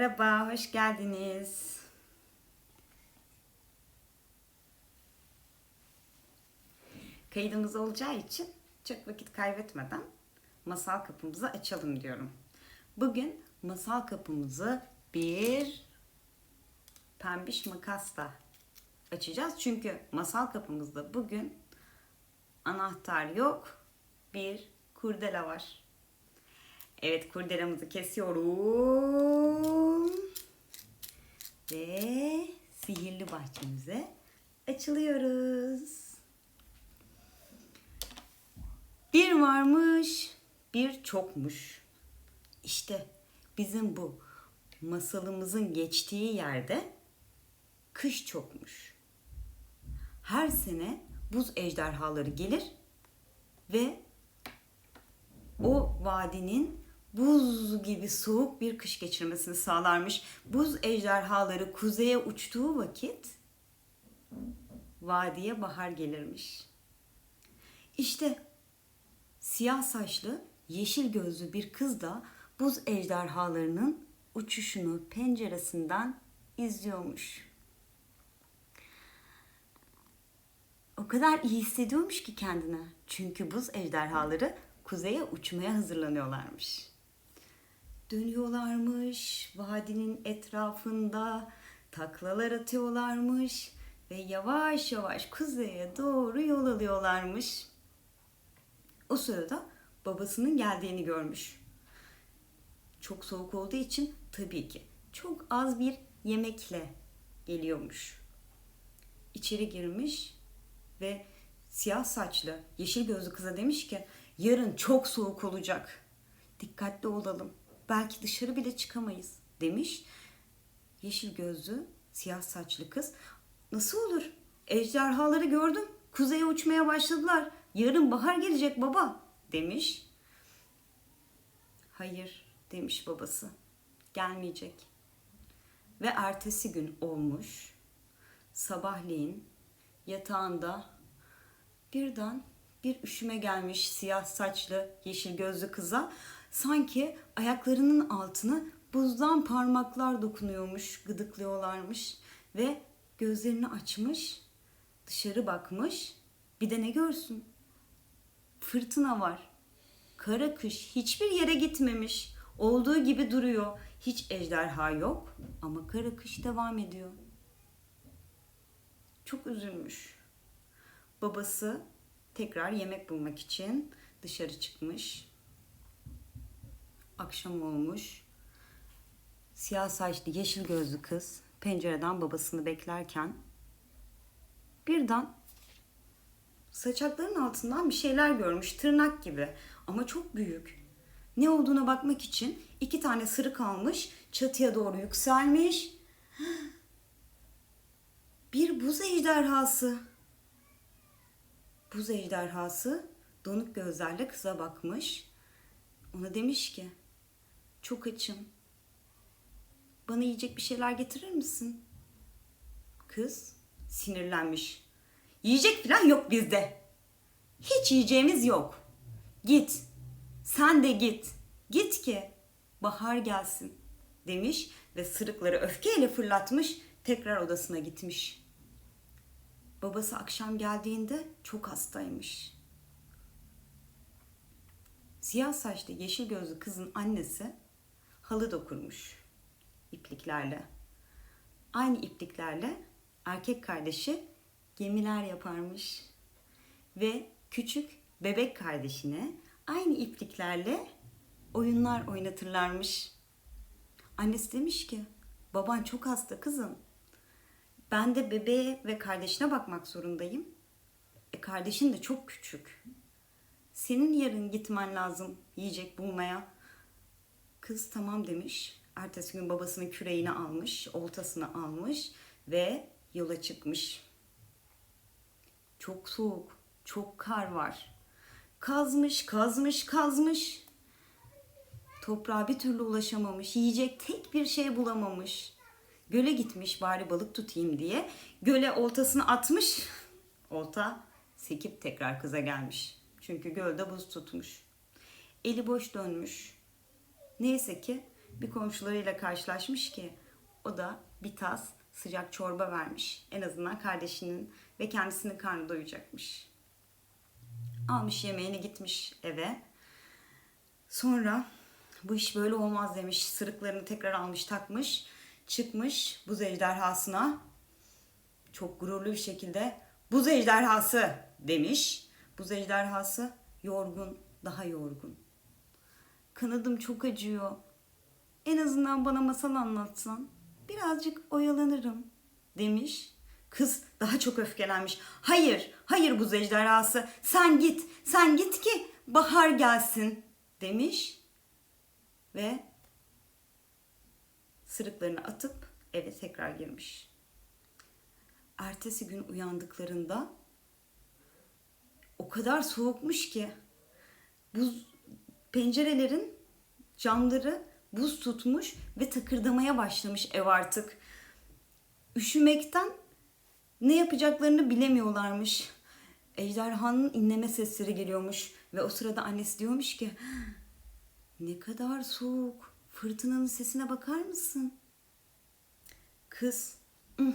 Merhaba, hoş geldiniz. Kaydımız olacağı için çok vakit kaybetmeden masal kapımızı açalım diyorum. Bugün masal kapımızı bir pembiş makasla açacağız. Çünkü masal kapımızda bugün anahtar yok, bir kurdela var. Evet kurdelamızı kesiyorum. Ve sihirli bahçemize açılıyoruz. Bir varmış, bir çokmuş. İşte bizim bu masalımızın geçtiği yerde kış çokmuş. Her sene buz ejderhaları gelir ve o vadinin buz gibi soğuk bir kış geçirmesini sağlarmış. Buz ejderhaları kuzeye uçtuğu vakit vadiye bahar gelirmiş. İşte siyah saçlı, yeşil gözlü bir kız da buz ejderhalarının uçuşunu penceresinden izliyormuş. O kadar iyi hissediyormuş ki kendine. Çünkü buz ejderhaları kuzeye uçmaya hazırlanıyorlarmış. Dönüyorlarmış, vadinin etrafında taklalar atıyorlarmış ve yavaş yavaş kuzeye doğru yol alıyorlarmış. O sırada babasının geldiğini görmüş. Çok soğuk olduğu için tabii ki çok az bir yemekle geliyormuş. İçeri girmiş ve siyah saçlı, yeşil gözlü kıza demiş ki yarın çok soğuk olacak. Dikkatli olalım. Belki dışarı bile çıkamayız demiş. Yeşil gözlü, siyah saçlı kız nasıl olur? Ejderhaları gördüm. Kuzeye uçmaya başladılar. Yarın bahar gelecek baba demiş. Hayır demiş babası. Gelmeyecek. Ve ertesi gün olmuş. Sabahleyin yatağında birden bir üşüme gelmiş siyah saçlı yeşil gözlü kıza. Sanki ayaklarının altına buzdan parmaklar dokunuyormuş, gıdıklıyorlarmış ve gözlerini açmış, dışarı bakmış. Bir de ne görsün? Fırtına var. Kara kış hiçbir yere gitmemiş. Olduğu gibi duruyor. Hiç ejderha yok ama kara kış devam ediyor. Çok üzülmüş. Babası tekrar yemek bulmak için dışarı çıkmış. Akşam olmuş. Siyah saçlı yeşil gözlü kız pencereden babasını beklerken birden saçaklarının altından bir şeyler görmüş tırnak gibi ama çok büyük. Ne olduğuna bakmak için iki tane sırık almış çatıya doğru yükselmiş. Bir buz ejderhası. Buz ejderhası donuk gözlerle kıza bakmış. Ona demiş ki, çok açım. Bana yiyecek bir şeyler getirir misin? Kız sinirlenmiş. Yiyecek falan yok bizde. Hiç yiyeceğimiz yok. Git. Sen de git. Git ki bahar gelsin demiş ve sırıkları öfkeyle fırlatmış tekrar odasına gitmiş. Babası akşam geldiğinde çok hastaymış. Siyah saçlı yeşil gözlü kızın annesi halı dokurmuş ipliklerle. Aynı ipliklerle erkek kardeşi gemiler yaparmış. Ve küçük bebek kardeşine aynı ipliklerle oyunlar oynatırlarmış. Annesi demiş ki, baban çok hasta kızım. Ben de bebeğe ve kardeşine bakmak zorundayım. E kardeşin de çok küçük. Senin yarın gitmen lazım yiyecek bulmaya. Kız tamam demiş. Ertesi gün babasının küreğini almış, oltasını almış ve yola çıkmış. Çok soğuk, çok kar var. Kazmış, kazmış, kazmış. Toprağa bir türlü ulaşamamış. Yiyecek tek bir şey bulamamış. Göle gitmiş bari balık tutayım diye. Göle oltasını atmış. Olta sekip tekrar kıza gelmiş. Çünkü gölde buz tutmuş. Eli boş dönmüş. Neyse ki bir komşularıyla karşılaşmış ki o da bir tas sıcak çorba vermiş. En azından kardeşinin ve kendisinin karnı doyacakmış. Almış yemeğini gitmiş eve. Sonra bu iş böyle olmaz demiş. Sırıklarını tekrar almış takmış. Çıkmış buz ejderhasına. Çok gururlu bir şekilde buz ejderhası demiş. Buz ejderhası yorgun, daha yorgun. Kanadım çok acıyor. En azından bana masal anlatsan. Birazcık oyalanırım demiş. Kız daha çok öfkelenmiş. Hayır, hayır buz ejderhası. Sen git, sen git ki bahar gelsin demiş. Ve sırıklarını atıp eve tekrar girmiş. Ertesi gün uyandıklarında o kadar soğukmuş ki buz pencerelerin camları buz tutmuş ve takırdamaya başlamış ev artık. Üşümekten ne yapacaklarını bilemiyorlarmış. Ejderhanın inleme sesleri geliyormuş ve o sırada annesi diyormuş ki ne kadar soğuk. Fırtınanın sesine bakar mısın? Kız "Ih,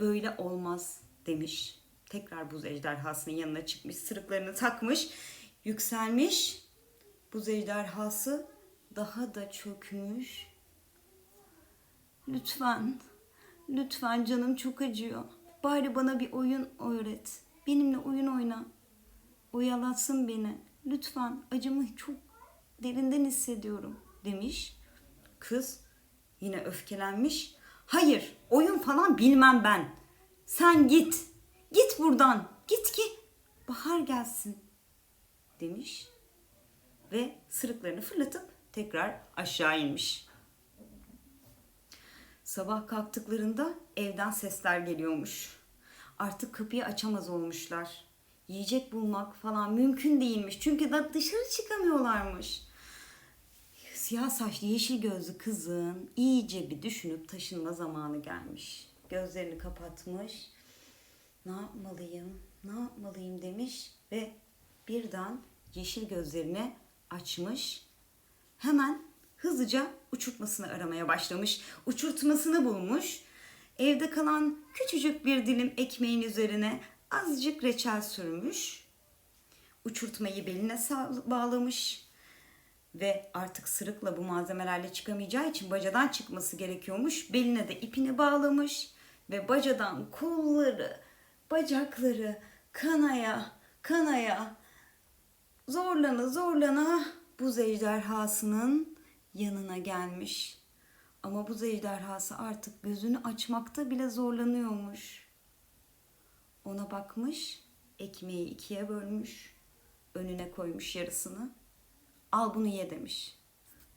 böyle olmaz demiş. Tekrar buz ejderhasının yanına çıkmış. Sırıklarını takmış. Yükselmiş. Buz ejderhası daha da çökmüş. Lütfen, lütfen canım çok acıyor. Bari bana bir oyun öğret. Benimle oyun oyna. Oyalatsın beni. Lütfen acımı çok derinden hissediyorum demiş. Kız yine öfkelenmiş. Hayır oyun falan bilmem ben. Sen git. Git buradan. Git ki bahar gelsin demiş. Ve sırıklarını fırlatıp tekrar aşağı inmiş. Sabah kalktıklarında evden sesler geliyormuş. Artık kapıyı açamaz olmuşlar. Yiyecek bulmak falan mümkün değilmiş. Çünkü da dışarı çıkamıyorlarmış. Siyah saçlı yeşil gözlü kızın iyice bir düşünüp taşınma zamanı gelmiş. Gözlerini kapatmış. Ne yapmalıyım, ne yapmalıyım demiş ve birden yeşil gözlerini açmış. Hemen hızlıca uçurtmasını aramaya başlamış. Uçurtmasını bulmuş. Evde kalan küçücük bir dilim ekmeğin üzerine azıcık reçel sürmüş. Uçurtmayı beline bağlamış ve artık sırıkla bu malzemelerle çıkamayacağı için bacadan çıkması gerekiyormuş. Beline de ipini bağlamış ve bacadan kolları, bacakları kanaya, kanaya zorlana zorlana buz ejderhasının yanına gelmiş. Ama buz ejderhası artık gözünü açmakta bile zorlanıyormuş. Ona bakmış, ekmeği ikiye bölmüş, önüne koymuş yarısını. Al bunu ye demiş.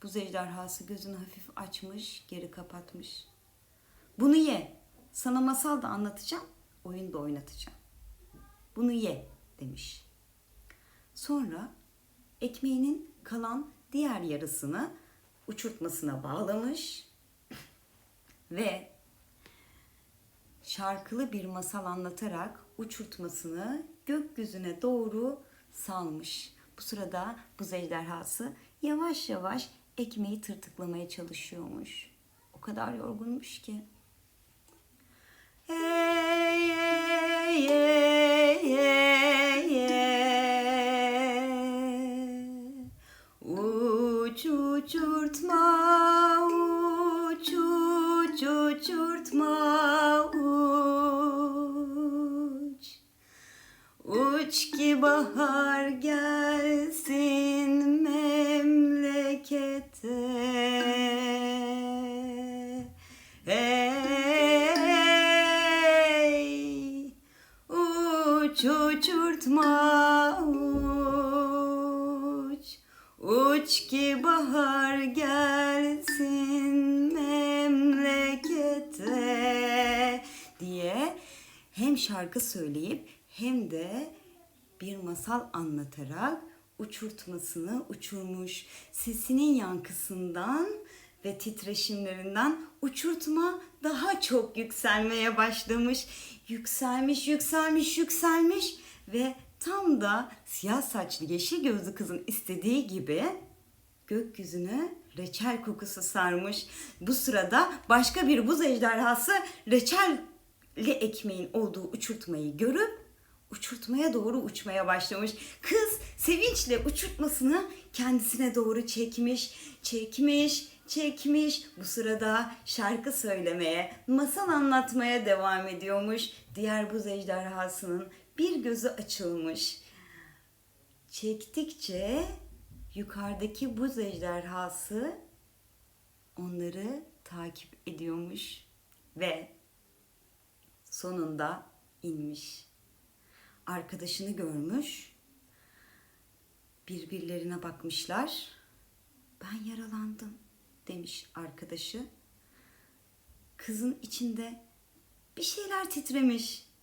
Buz ejderhası gözünü hafif açmış, geri kapatmış. Bunu ye. Sana masal da anlatacağım, oyun da oynatacağım. Bunu ye demiş. Sonra ekmeğinin kalan diğer yarısını uçurtmasına bağlamış ve şarkılı bir masal anlatarak uçurtmasını gökyüzüne doğru salmış. Bu sırada buz ejderhası yavaş yavaş ekmeği tırtıklamaya çalışıyormuş. O kadar yorgunmuş ki. Hey, hey, hey, hey, Uç uçurtma, uç uç uçurtma, uç. Uç ki bahar gelsin Uç ki bahar gelsin memlekete diye hem şarkı söyleyip hem de bir masal anlatarak uçurtmasını uçurmuş. Sesinin yankısından ve titreşimlerinden uçurtma daha çok yükselmeye başlamış. Yükselmiş, yükselmiş, yükselmiş ve tam da siyah saçlı yeşil gözlü kızın istediği gibi gökyüzüne reçel kokusu sarmış. Bu sırada başka bir buz ejderhası reçelli ekmeğin olduğu uçurtmayı görüp uçurtmaya doğru uçmaya başlamış. Kız sevinçle uçurtmasını kendisine doğru çekmiş, çekmiş, çekmiş. Bu sırada şarkı söylemeye, masal anlatmaya devam ediyormuş. Diğer buz ejderhasının bir gözü açılmış. Çektikçe yukarıdaki buz ejderhası onları takip ediyormuş ve sonunda inmiş. Arkadaşını görmüş. Birbirlerine bakmışlar. Ben yaralandım demiş arkadaşı. Kızın içinde bir şeyler titremiş.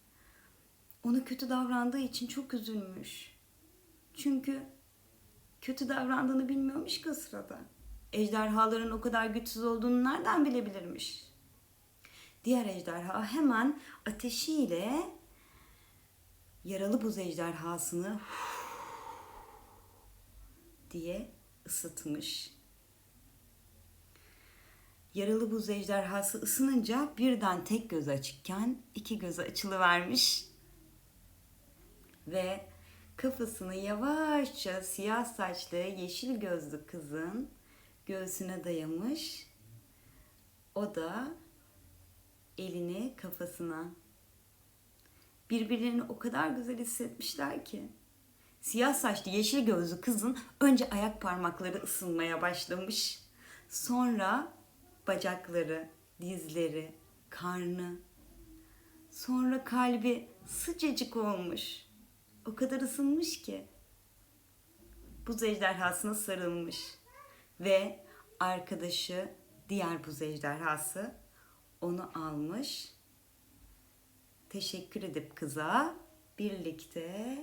Ona kötü davrandığı için çok üzülmüş. Çünkü kötü davrandığını bilmiyormuş ki o sırada. Ejderhaların o kadar güçsüz olduğunu nereden bilebilirmiş? Diğer ejderha hemen ateşiyle yaralı buz ejderhasını diye ısıtmış. Yaralı buz ejderhası ısınınca birden tek göz açıkken iki gözü açılıvermiş ve kafasını yavaşça siyah saçlı yeşil gözlü kızın göğsüne dayamış. O da elini kafasına. Birbirlerini o kadar güzel hissetmişler ki. Siyah saçlı yeşil gözlü kızın önce ayak parmakları ısınmaya başlamış. Sonra bacakları, dizleri, karnı. Sonra kalbi sıcacık olmuş. O kadar ısınmış ki. Buz ejderhasına sarılmış. Ve arkadaşı diğer buz ejderhası onu almış. Teşekkür edip kıza birlikte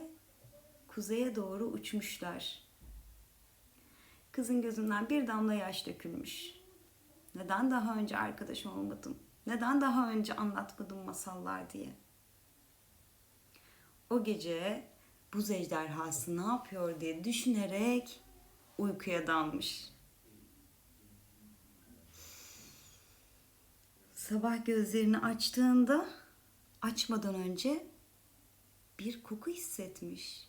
kuzeye doğru uçmuşlar. Kızın gözünden bir damla yaş dökülmüş. Neden daha önce arkadaş olmadım? Neden daha önce anlatmadım masallar diye. O gece buz ejderhası ne yapıyor diye düşünerek uykuya dalmış. Sabah gözlerini açtığında açmadan önce bir koku hissetmiş.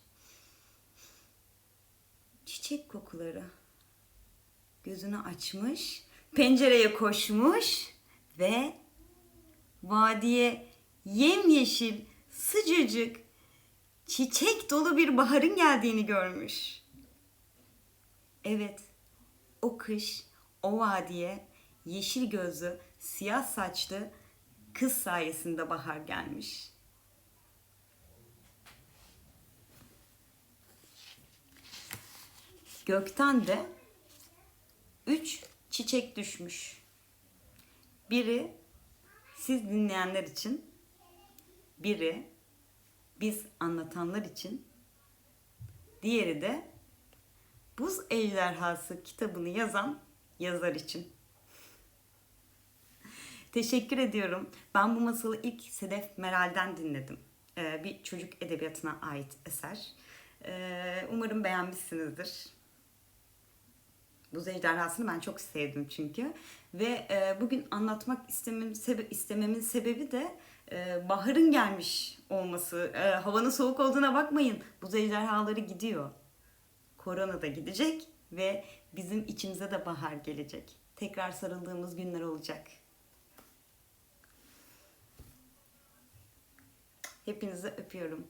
Çiçek kokuları. Gözünü açmış, pencereye koşmuş ve vadiye yemyeşil, sıcacık, çiçek dolu bir baharın geldiğini görmüş. Evet, o kış, o vadiye yeşil gözlü, siyah saçlı kız sayesinde bahar gelmiş. Gökten de üç çiçek düşmüş. Biri siz dinleyenler için, biri biz anlatanlar için, diğeri de Buz Ejderhası kitabını yazan yazar için. Teşekkür ediyorum. Ben bu masalı ilk Sedef Meral'den dinledim. Ee, bir çocuk edebiyatına ait eser. Ee, umarım beğenmişsinizdir. Buz Ejderhası'nı ben çok sevdim çünkü. Ve e, bugün anlatmak istemem, sebe- istememin sebebi de e, baharın gelmiş olması. E, havanın soğuk olduğuna bakmayın. Buz ejderhaları gidiyor. Korona da gidecek ve bizim içimize de bahar gelecek. Tekrar sarıldığımız günler olacak. Hepinizi öpüyorum.